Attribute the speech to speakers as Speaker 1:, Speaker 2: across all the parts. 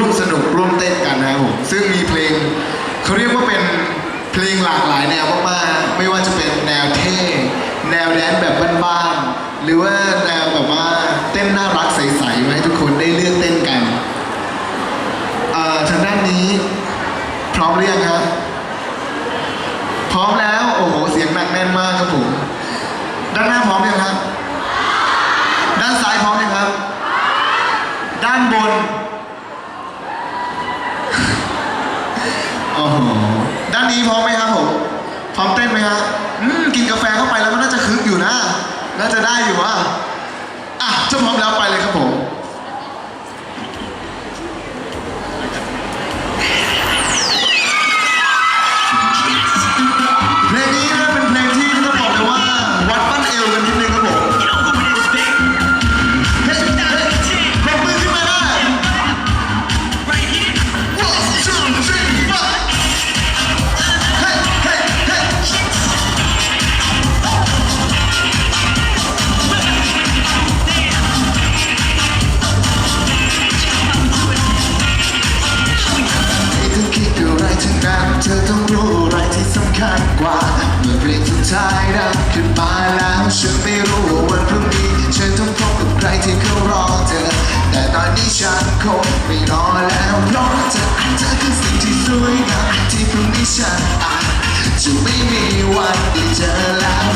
Speaker 1: ร่วมสนุกร่วมเต้นกันนะครับผมซึ่งมีเพลงเขาเรียกว่าเป็นเพลงหลากหลายแนวมากๆไม่ว่าจะเป็นแนวเท่ แนวแดนแบบบ้านๆหรือว่าแนวแบบว่าเต้นน่ารักใสๆมาให้ทุกคนได้เลือกเต้นกันทางด้านนี้พร้อมหรือยังครับพร้อมแล้วโอ้โหเสียงหนักแน่นมากครับผมด้านหน้าพร้อมยังครับ ด้านซ้ายพร้อมยังครับ ด้านบน โอ้โห ด้านนี้พร้อมไหมครับผม พร้อมเต้นไหมครับอืม กินกาแฟเข้าไปแล้วมันน่าจะคึกอยู่นะ น่าจะได้ อยู่ว่าอะถ้าพร้อมแล้ว ขึ้นมาแล้ว ฉันไม่รู้ว่าวันพรุ่งนี้ ฉันต้องพบกับใครที่เขารอเธอ แต่ตอนนี้ฉันคงไม่รอแล้วเพราะเธอเธอคือสิ่งที่สวยงามที่พรุ่งนี้ฉันอาจจะไม่มีวันได้เจอแล้ว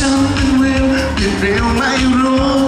Speaker 1: something will be real my wrong.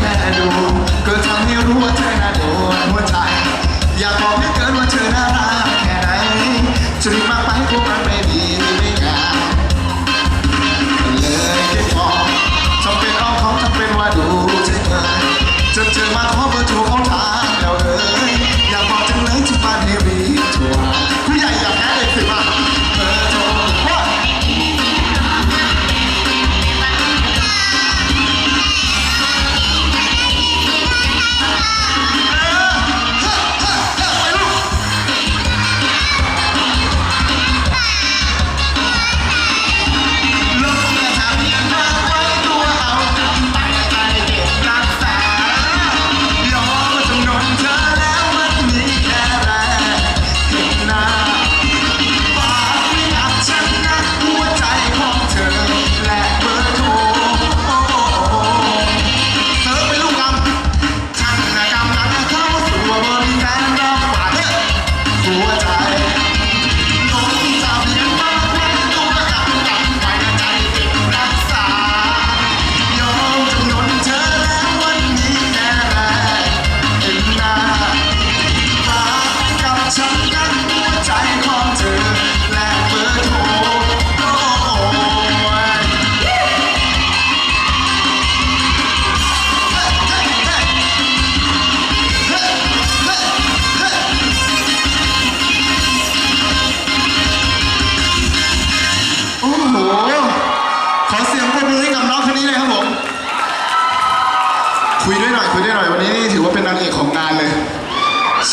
Speaker 1: แน่ดู ก็ทำให้รู้ว่าเธอน่าโดนหัวใจ อยากบอกไม่เกินว่าเธอน่า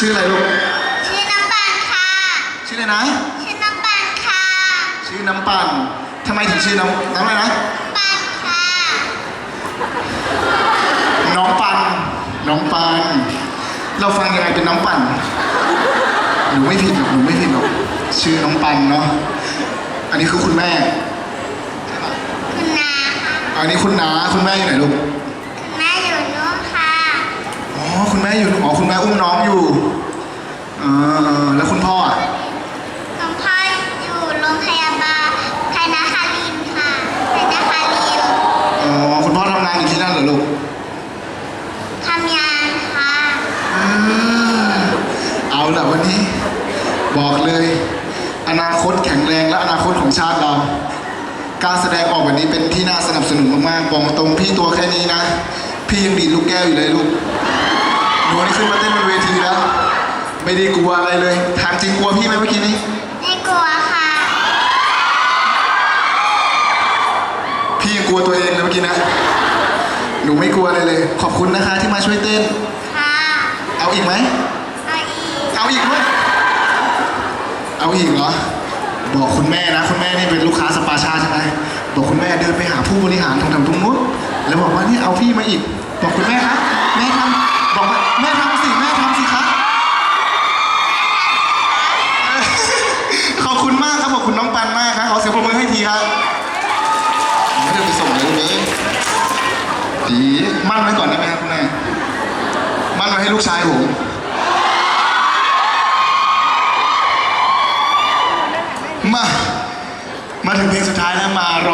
Speaker 1: ชื่ออะไรลูก ชื่อน้ำปั่นค่ะ ชื่ออะไร
Speaker 2: นะ ชื่อน้ำปั่นค่ะ
Speaker 1: ชื่อน้ำปั่นทำไมถึงชื่อน้ำน้ำอะไรนะ
Speaker 2: ปั่นค่ะ
Speaker 1: น้องปั่นน้องปั่นเราฟังยังไงเป็นน้องปั่นหนูไม่ผิดหรอกหนูไม่ผิดหรอกชื่อน้องปันเนาะ อันนี้คือคุณแม่
Speaker 2: คุณนาค่ะ
Speaker 1: อันนี้คุณนาคุณแม่อยู่ไหนลูก
Speaker 2: คุณแม่อยู่นู้นค่ะ
Speaker 1: อ๋อ คุณแม่อยู่ อ๋อ คุณแม่อุ้มน้องอยู่ อ่าแล้วคุณพ่ออะ
Speaker 2: หลวงพ่ออยู่โรงพยาบาลไทยนครินทร์ค่ะไทยนครินทร์
Speaker 1: อ๋อคุณพ่อทำงานอยู่ที่นั่นเหรอลูก
Speaker 2: ทำงานค่ะ
Speaker 1: อ่าเอาละวันนี้ บอกเลย อนาคตแข็งแรงและอนาคตของชาติเรา การแสดงออกแบบนี้เป็นที่น่าสนับสนุนมากๆบอกตรงพี่ตัวแค่นี้นะ พี่ยังดีดลูกแก้วอยู่เลยลูกหนูนี่ขึ้นมาเต้นบนเวทีแล้ว ไม่ได้กลัวอะไรเลย ถามจริงกลัวพี่ไหมเมื่อกี้นี้
Speaker 2: ไม่กลัวค่ะ
Speaker 1: พี่ยังกลัวตัวเองเลยเมื่อกี้นะ หนูไม่กลัวเลยเลย ขอบคุณนะคะที่มาช่วยเต้น
Speaker 2: ค่ะ
Speaker 1: เอาอีกไหม
Speaker 2: เอาอีก
Speaker 1: เอาอีกด้วยเอาอีกเหรอ บอกคุณแม่นะ คุณแม่นี่เป็นลูกค้าสปาชาใช่ไหมบอกคุณแม่เดินไปหาผู้บริหารทางทางตรงนู้นแล้วบอกว่านี่เอาพี่มาอีก บอกคุณแม่ครับแม่ทำ ครับไม่ได้ไปส่งเลยลูกเอ้ยดีมั่นไว้ก่อนได้ไหมครับคุณแม่มั่นไว้ให้ลูกชายผมมา มาถึงเพลงสุดท้ายแล้วมาร้อง